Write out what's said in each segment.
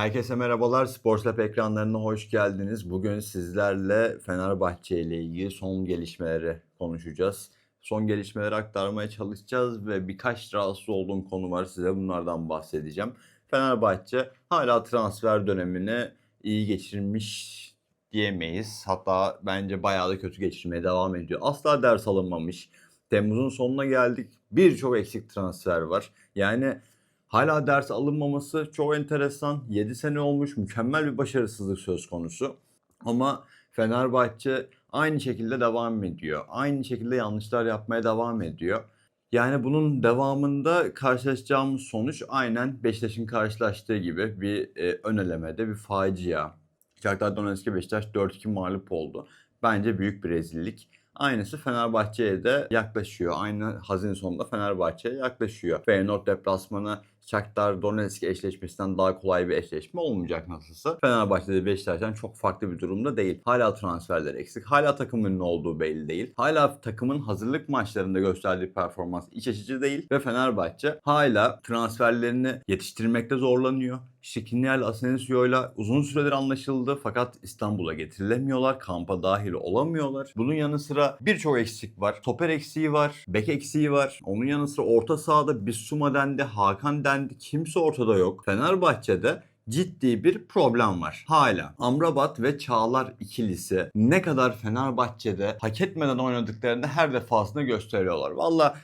Herkese merhabalar. Sports Lab ekranlarına hoş geldiniz. Bugün sizlerle Fenerbahçe ile ilgili son gelişmeleri konuşacağız. Son gelişmeleri aktarmaya çalışacağız ve birkaç rahatsız olduğum konu var. Size bunlardan bahsedeceğim. Fenerbahçe hala transfer dönemini iyi geçirmiş diyemeyiz. Hatta bence bayağı da kötü geçirmeye devam ediyor. Asla ders alınmamış. Temmuz'un sonuna geldik. Birçok eksik transfer var. Yani hala ders alınmaması çok enteresan. 7 sene olmuş. Mükemmel bir başarısızlık söz konusu. Ama Fenerbahçe aynı şekilde devam ediyor. Aynı şekilde yanlışlar yapmaya devam ediyor. Yani bunun devamında karşılaşacağımız sonuç aynen Beşiktaş'ın karşılaştığı gibi bir e, ön elemede bir facia. Shakhtar Donetsk'e Beşiktaş 4-2 mağlup oldu. Bence büyük bir rezillik. Aynısı Fenerbahçe'ye de yaklaşıyor. Aynı hazin sonunda Fenerbahçe'ye yaklaşıyor. Feyenoord deplasmanı Shakhtar Donetsk eşleşmesinden daha kolay bir eşleşme olmayacak nasılsa. Fenerbahçe'de Beşiktaş'tan çok farklı bir durumda değil. Hala transferler eksik. Hala takımın ne olduğu belli değil. Hala takımın hazırlık maçlarında gösterdiği performans iç açıcı değil. Ve Fenerbahçe hala transferlerini yetiştirmekte zorlanıyor. Şikrinyal Asensio'yla uzun süredir anlaşıldı fakat İstanbul'a getirilemiyorlar. Kampa dahil olamıyorlar. Bunun yanı sıra birçok eksik var. Toper eksiği var. Bek eksiği var. Onun yanı sıra orta sahada Bissouma dendi, Hakan dendi. Kimse ortada yok. Fenerbahçe'de ciddi bir problem var. Hala Amrabat ve Çağlar ikilisi ne kadar Fenerbahçe'de hak etmeden oynadıklarını her defasında gösteriyorlar. Valla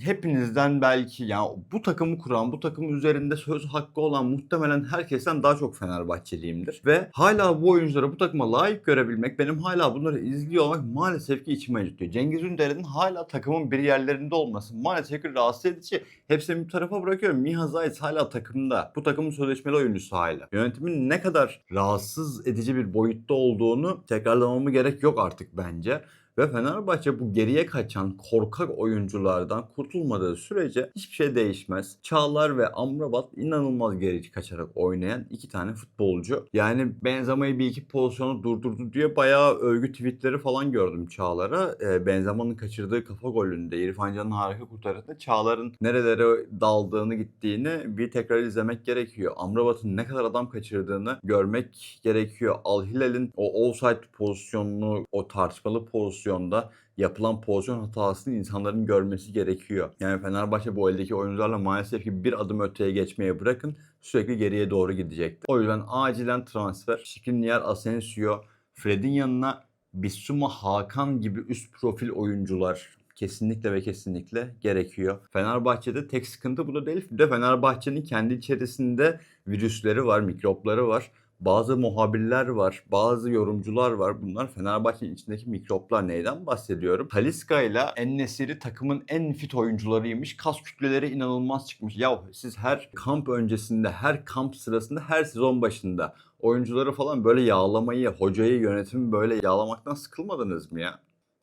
hepinizden belki ya bu takımı kuran, bu takım üzerinde söz hakkı olan muhtemelen herkesten daha çok Fenerbahçeliyimdir. Ve hala bu oyuncuları bu takıma layık görebilmek, benim hala bunları izliyor olmak maalesef ki içime acıtıyor. Cengiz Ünder'in hala takımın bir yerlerinde olması maalesef ki rahatsız edici. Hepsini bir tarafa bırakıyorum. Miha Zayt hala takımda. Bu takımın sözleşmeli oyuncusu hala. Yönetimin ne kadar rahatsız edici bir boyutta olduğunu tekrarlamamı gerek yok artık bence. Ve Fenerbahçe bu geriye kaçan korkak oyunculardan kurtulmadığı sürece hiçbir şey değişmez. Çağlar ve Amrabat inanılmaz geri kaçarak oynayan iki tane futbolcu. Yani Benzema'yı bir iki pozisyonu durdurdu diye bayağı övgü tweetleri falan gördüm Çağlar'a. E, Benzema'nın kaçırdığı kafa golünde İrfan Can'ın harika kurtarışında Çağlar'ın nerelere daldığını gittiğini bir tekrar izlemek gerekiyor. Amrabat'ın ne kadar adam kaçırdığını görmek gerekiyor. Al Hilal'in o offside pozisyonunu, o tartışmalı pozisyonda yapılan pozisyon hatasını insanların görmesi gerekiyor. Yani Fenerbahçe bu eldeki oyuncularla maalesef ki bir adım öteye geçmeye bırakın sürekli geriye doğru gidecektir. O yüzden acilen transfer. Skriniar, Asensio, Fred'in yanına Bissouma, Hakan gibi üst profil oyuncular kesinlikle ve kesinlikle gerekiyor. Fenerbahçe'de tek sıkıntı bu da değil. Bir de Fenerbahçe'nin kendi içerisinde virüsleri var, mikropları var. Bazı muhabirler var, bazı yorumcular var. Bunlar Fenerbahçe'nin içindeki mikroplar. Neyden bahsediyorum? Taliska ile Ennesiri takımın en fit oyuncularıymış. Kas kütleleri inanılmaz çıkmış. Ya siz her kamp öncesinde, her kamp sırasında, her sezon başında oyuncuları falan böyle yağlamayı, hocayı, yönetimi böyle yağlamaktan sıkılmadınız mı ya?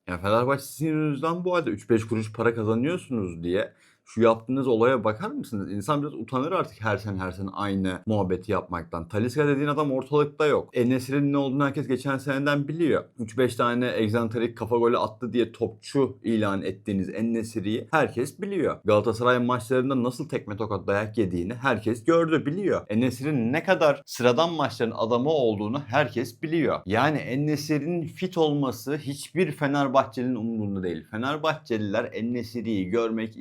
Ya Fenerbahçe sizin yüzünüzden bu halde 3-5 kuruş para kazanıyorsunuz diye şu yaptığınız olaya bakar mısınız? İnsan biraz utanır artık her sene her sene aynı muhabbeti yapmaktan. Talisca dediğin adam ortalıkta yok. Enesir'in ne olduğunu herkes geçen seneden biliyor. 3-5 tane egzantrik kafa golü attı diye topçu ilan ettiğiniz Enesir'i herkes biliyor. Galatasaray maçlarında nasıl tekme tokat dayak yediğini herkes gördü, biliyor. Enesir'in ne kadar sıradan maçların adamı olduğunu herkes biliyor. Yani Enesir'in fit olması hiçbir Fenerbahçelinin umurunda değil. Fenerbahçeliler Enesir'i görmek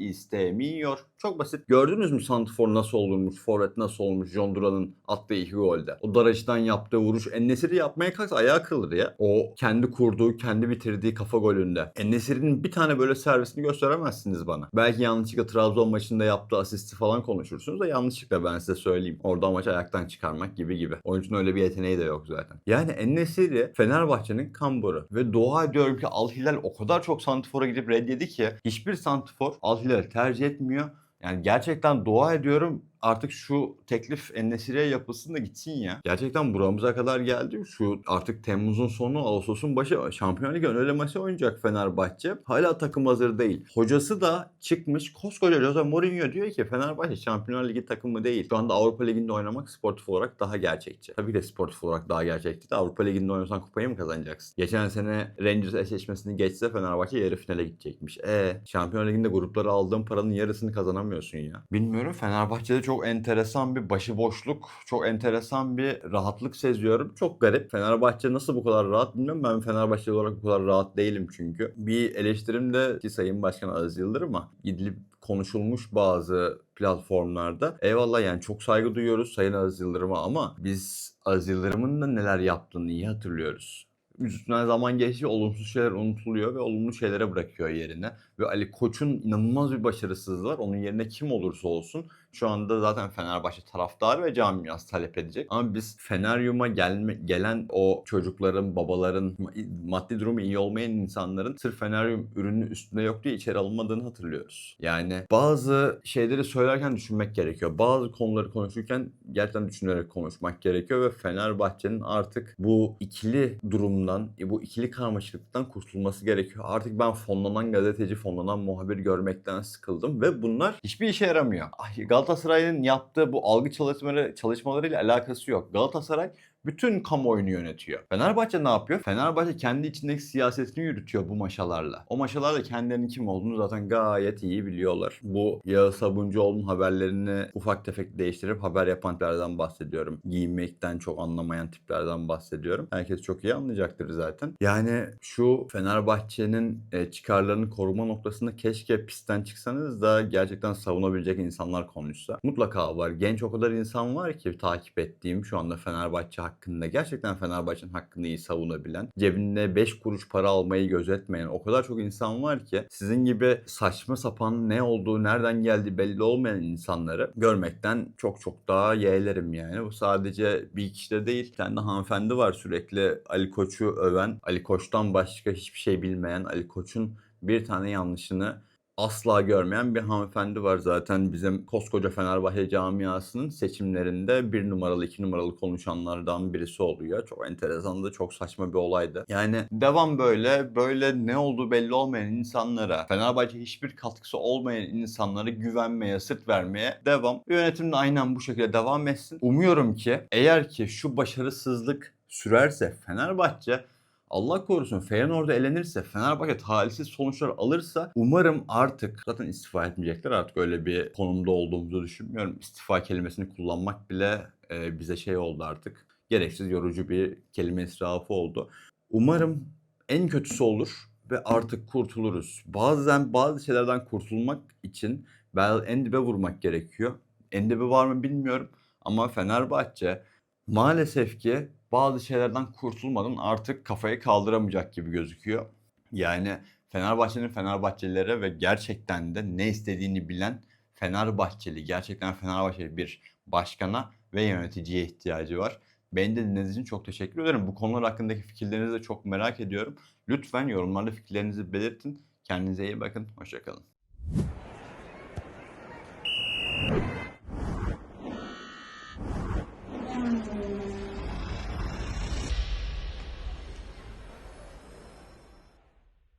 istemiyor. Çok basit. Gördünüz mü Santifor nasıl olurmuş, Forvet nasıl olmuş John Duran'ın attığı iki golde. O Daraç'tan yaptığı vuruş Ennesiri yapmaya kalksa ayağı kırılır ya. O kendi kurduğu, kendi bitirdiği kafa golünde. Ennesiri'nin bir tane böyle servisini gösteremezsiniz bana. Belki yanlışlıkla Trabzon maçında yaptığı asisti falan konuşursunuz da yanlışlıkla ben size söyleyeyim. Orada maç ayaktan çıkarmak gibi gibi. Oyuncunun öyle bir yeteneği de yok zaten. Yani Ennesiri Fenerbahçe'nin kamburu. Ve dua ediyorum ki Al Hilal o kadar çok Santifor'a gidip reddedi ki hiçbir Santifor Al Hilal tercih etmiyor. Yani gerçekten dua ediyorum artık şu teklif Ennesiri'ye yapılsın da gitsin ya. Gerçekten buramıza kadar geldi. Şu artık Temmuz'un sonu, Ağustos'un başı Şampiyon Ligi ön eleması oynayacak Fenerbahçe. Hala takım hazır değil. Hocası da çıkmış koskoca Jose Mourinho diyor ki Fenerbahçe Şampiyonlar Ligi takımı değil. Şu anda Avrupa Ligi'nde oynamak sportif olarak daha gerçekçi. Tabii ki sportif olarak daha gerçekçi de Avrupa Ligi'nde oynasan kupayı mı kazanacaksın? Geçen sene Rangers eşleşmesini geçse Fenerbahçe yarı finale gidecekmiş. E Şampiyonlar Ligi'nde grupları aldığın paranın yarısını kazanamıyorsun ya. Bilmiyorum Fenerbahçe'de çok çok enteresan bir başıboşluk, çok enteresan bir rahatlık seziyorum. Çok garip. Fenerbahçe nasıl bu kadar rahat bilmiyorum. Ben Fenerbahçe olarak bu kadar rahat değilim çünkü. Bir eleştirim de ki Sayın Başkan Aziz Yıldırım'a gidilip konuşulmuş bazı platformlarda. Eyvallah yani çok saygı duyuyoruz Sayın Aziz Yıldırım'a ama biz Aziz Yıldırım'ın da neler yaptığını iyi hatırlıyoruz. Üstünden zaman geçti olumsuz şeyler unutuluyor ve olumlu şeylere bırakıyor yerine. Ve Ali Koç'un inanılmaz bir başarısızlığı var. Onun yerine kim olursa olsun şu anda zaten Fenerbahçe taraftarı ve camiası talep edecek. Ama biz Feneryum'a gelme, gelen o çocukların, babaların, maddi durumu iyi olmayan insanların sırf Feneryum ürünü üstünde yok diye içeri alınmadığını hatırlıyoruz. Yani bazı şeyleri söylerken düşünmek gerekiyor. Bazı konuları konuşurken gerçekten düşünerek konuşmak gerekiyor ve Fenerbahçe'nin artık bu ikili durumdan, bu ikili karmaşıklıktan kurtulması gerekiyor. Artık ben fonlanan gazeteci, fonlanan muhabir görmekten sıkıldım ve bunlar hiçbir işe yaramıyor. Ay, Galatasaray'ın yaptığı bu algı çalışmaları çalışmalarıyla alakası yok. Galatasaray bütün kamuoyunu yönetiyor. Fenerbahçe ne yapıyor? Fenerbahçe kendi içindeki siyasetini yürütüyor bu maşalarla. O maşalarla kendilerinin kim olduğunu zaten gayet iyi biliyorlar. Bu Yağız Sabuncuoğlu'nun haberlerini ufak tefek değiştirip haber yapan tiplerden bahsediyorum. Giyinmekten çok anlamayan tiplerden bahsediyorum. Herkes çok iyi anlayacaktır zaten. Yani şu Fenerbahçe'nin e, çıkarlarını koruma noktasında keşke pistten çıksanız da gerçekten savunabilecek insanlar konuşsa. Mutlaka var. Genç o kadar insan var ki takip ettiğim şu anda Fenerbahçe hakkında gerçekten Fenerbahçe'nin hakkını iyi savunabilen, cebinde 5 kuruş para almayı gözetmeyen o kadar çok insan var ki sizin gibi saçma sapan ne olduğu, nereden geldiği belli olmayan insanları görmekten çok çok daha yeğlerim yani. Bu sadece bir kişide değil. Bir tane de hanımefendi var sürekli Ali Koç'u öven, Ali Koç'tan başka hiçbir şey bilmeyen, Ali Koç'un bir tane yanlışını asla görmeyen bir hanımefendi var zaten bizim koskoca Fenerbahçe camiasının seçimlerinde bir numaralı iki numaralı konuşanlardan birisi oluyor. Çok enteresan da çok saçma bir olaydı. Yani devam böyle böyle ne olduğu belli olmayan insanlara Fenerbahçe hiçbir katkısı olmayan insanlara güvenmeye sırt vermeye devam. Yönetim de aynen bu şekilde devam etsin. Umuyorum ki eğer ki şu başarısızlık sürerse Fenerbahçe Allah korusun Feyenoord'a elenirse, Fenerbahçe talihsiz sonuçlar alırsa umarım artık zaten istifa etmeyecekler. Artık öyle bir konumda olduğumuzu düşünmüyorum. İstifa kelimesini kullanmak bile e, bize şey oldu artık. Gereksiz yorucu bir kelime israfı oldu. Umarım en kötüsü olur ve artık kurtuluruz. Bazen bazı şeylerden kurtulmak için belki en dibe vurmak gerekiyor. En dibe var mı bilmiyorum ama Fenerbahçe maalesef ki bazı şeylerden kurtulmadan artık kafayı kaldıramayacak gibi gözüküyor. Yani Fenerbahçe'nin Fenerbahçelilere ve gerçekten de ne istediğini bilen Fenerbahçeli, gerçekten Fenerbahçeli bir başkana ve yöneticiye ihtiyacı var. Beni de dinlediğiniz için çok teşekkür ederim. Bu konular hakkındaki fikirlerinizi de çok merak ediyorum. Lütfen yorumlarda fikirlerinizi belirtin. Kendinize iyi bakın. Hoşçakalın.